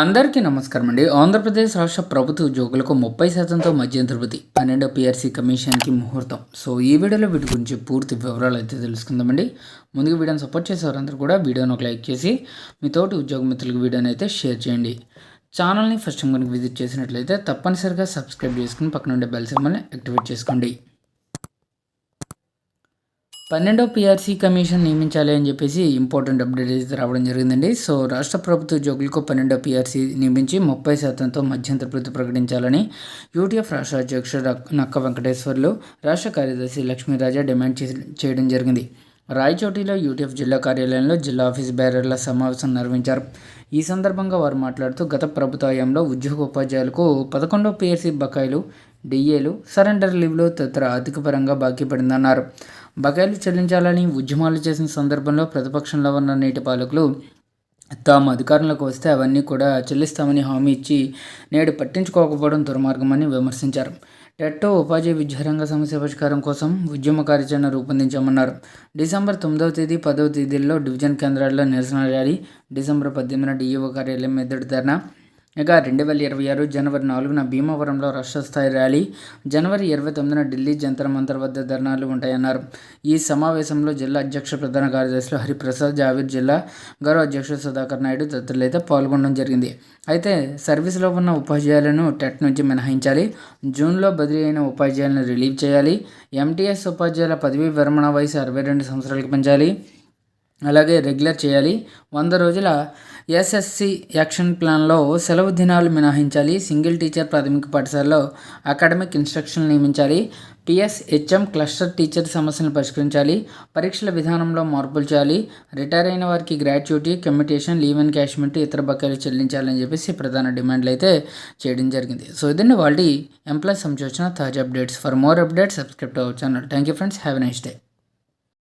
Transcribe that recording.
అందరికీ నమస్కారం అండి. ఆంధ్రప్రదేశ్ రాష్ట్ర ప్రభుత్వ ఉద్యోగులకు ముప్పై శాతంతో మద్యం తిరుపతి పన్నెండో పిఆర్సీ కమిషన్కి ముహూర్తం. సో ఈ వీడియోలో వీటి గురించి పూర్తి వివరాలు అయితే తెలుసుకుందామండి ముందుగా వీడియోని సపోర్ట్ చేసేవారందరూ కూడా వీడియోని ఒక లైక్ చేసి మీ తోటి ఉద్యోగ మిత్రులకు వీడియోని అయితే షేర్ చేయండి. ఛానల్ని ఫస్ట్ టైం కనుక విజిట్ చేసినట్లయితే తప్పనిసరిగా సబ్స్క్రైబ్ చేసుకుని పక్కన ఉండే బెల్ సింబల్ని యాక్టివేట్ చేసుకోండి. పన్నెండో పీఆర్సీ కమిషన్ నియమించాలి అని చెప్పేసి ఇంపార్టెంట్ అప్డేట్ అయితే రావడం జరిగిందండి. సో రాష్ట్ర ప్రభుత్వ ఉద్యోగులకు పన్నెండో పీఆర్సీ నియమించి ముప్పై శాతంతో మధ్యంతర వృత్తి ప్రకటించాలని యూటీఎఫ్ రాష్ట్ర అధ్యక్షుడు నక్క వెంకటేశ్వర్లు రాష్ట్ర కార్యదర్శి లక్ష్మీరాజా డిమాండ్ చేయడం జరిగింది. రాయచోటిలో యూటీఎఫ్ జిల్లా కార్యాలయంలో జిల్లా ఆఫీస్ బ్యారర్ల సమావేశం నిర్వహించారు. ఈ సందర్భంగా వారు మాట్లాడుతూ గత ప్రభుత్వ హయాంలో ఉద్యోగ ఉపాధ్యాయులకు పదకొండో పిఆర్సీ బకాయిలు డిఏలు సరెండర్ లీవ్లు తదితర ఆర్థికపరంగా బాకీపడిందన్నారు. బాకీ పడిందన్నారు బకాయిలు చెల్లించాలని ఉద్యమాలు చేసిన సందర్భంలో ప్రతిపక్షంలో ఉన్న నేటి పాలకులు తాము అధికారంలోకి వస్తే అవన్నీ కూడా చెల్లిస్తామని హామీ ఇచ్చి నేడు పట్టించుకోకపోవడం దుర్మార్గమని విమర్శించారు. టెట్టో ఉపాధ్యాయ విద్యారంగ సమస్య పరిష్కారం కోసం ఉద్యమ కార్యాచరణ రూపొందించామన్నారు. డిసెంబర్ తొమ్మిదవ తేదీ పదవ తేదీల్లో డివిజన్ కేంద్రాల్లో నిరసన ర్యాలీ డిసెంబర్ పద్దెనిమిదిన డిఈఓ కార్యాలయం ఎదుటి ధర్నా ఇక రెండు వేల ఇరవై ఆరు జనవరి నాలుగున భీమవరంలో రాష్ట్ర స్థాయి ర్యాలీ. జనవరి ఇరవై తొమ్మిదిన ఢిల్లీ జంతర్ మంతర్ వద్ద ధర్నాలు ఉంటాయన్నారు. ఈ సమావేశంలో జిల్లా అధ్యక్ష ప్రధాన కార్యదర్శులు హరిప్రసాద్ జావీర్ జిల్లా గౌరవ అధ్యక్షుడు సుధాకర్ నాయుడు తదితరులు అయితే పాల్గొనడం జరిగింది. అయితే సర్వీస్లో ఉన్న ఉపాధ్యాయులను టెట్ నుంచి మినహాయించాలి. జూన్లో బదిలీ అయిన ఉపాధ్యాయులను రిలీవ్ చేయాలి. ఎంటీఎస్ ఉపాధ్యాయుల పదవీ విరమణ వయసు అరవై రెండు సంవత్సరాలకు పెంచాలి. అలాగే రెగ్యులర్ చేయాలి. వంద రోజుల ఎస్ఎస్సి యాక్షన్ ప్లాన్లో సెలవు దినాలు మినహాయించాలి. సింగిల్ టీచర్ ప్రాథమిక పాఠశాలలో అకాడమిక్ ఇన్స్ట్రక్షన్ నియమించాలి. పిఎస్హెచ్ఎం క్లస్టర్ టీచర్ సమస్యలను పరిష్కరించాలి. పరీక్షల విధానంలో మార్పులు చేయాలి. రిటైర్ అయిన వారికి gratuity commutation leave and encashment ఇతర బకాయిలు చెల్లించాలని చెప్పేసి ప్రధాన డిమాండ్లు అయితే చేయడం జరిగింది. సో ఇదండి వాళ్ళ ఎంప్లాయ్ సంబంధించిన తాజా updates. For more updates subscribe to our channel. Thank you friends. Have nice day.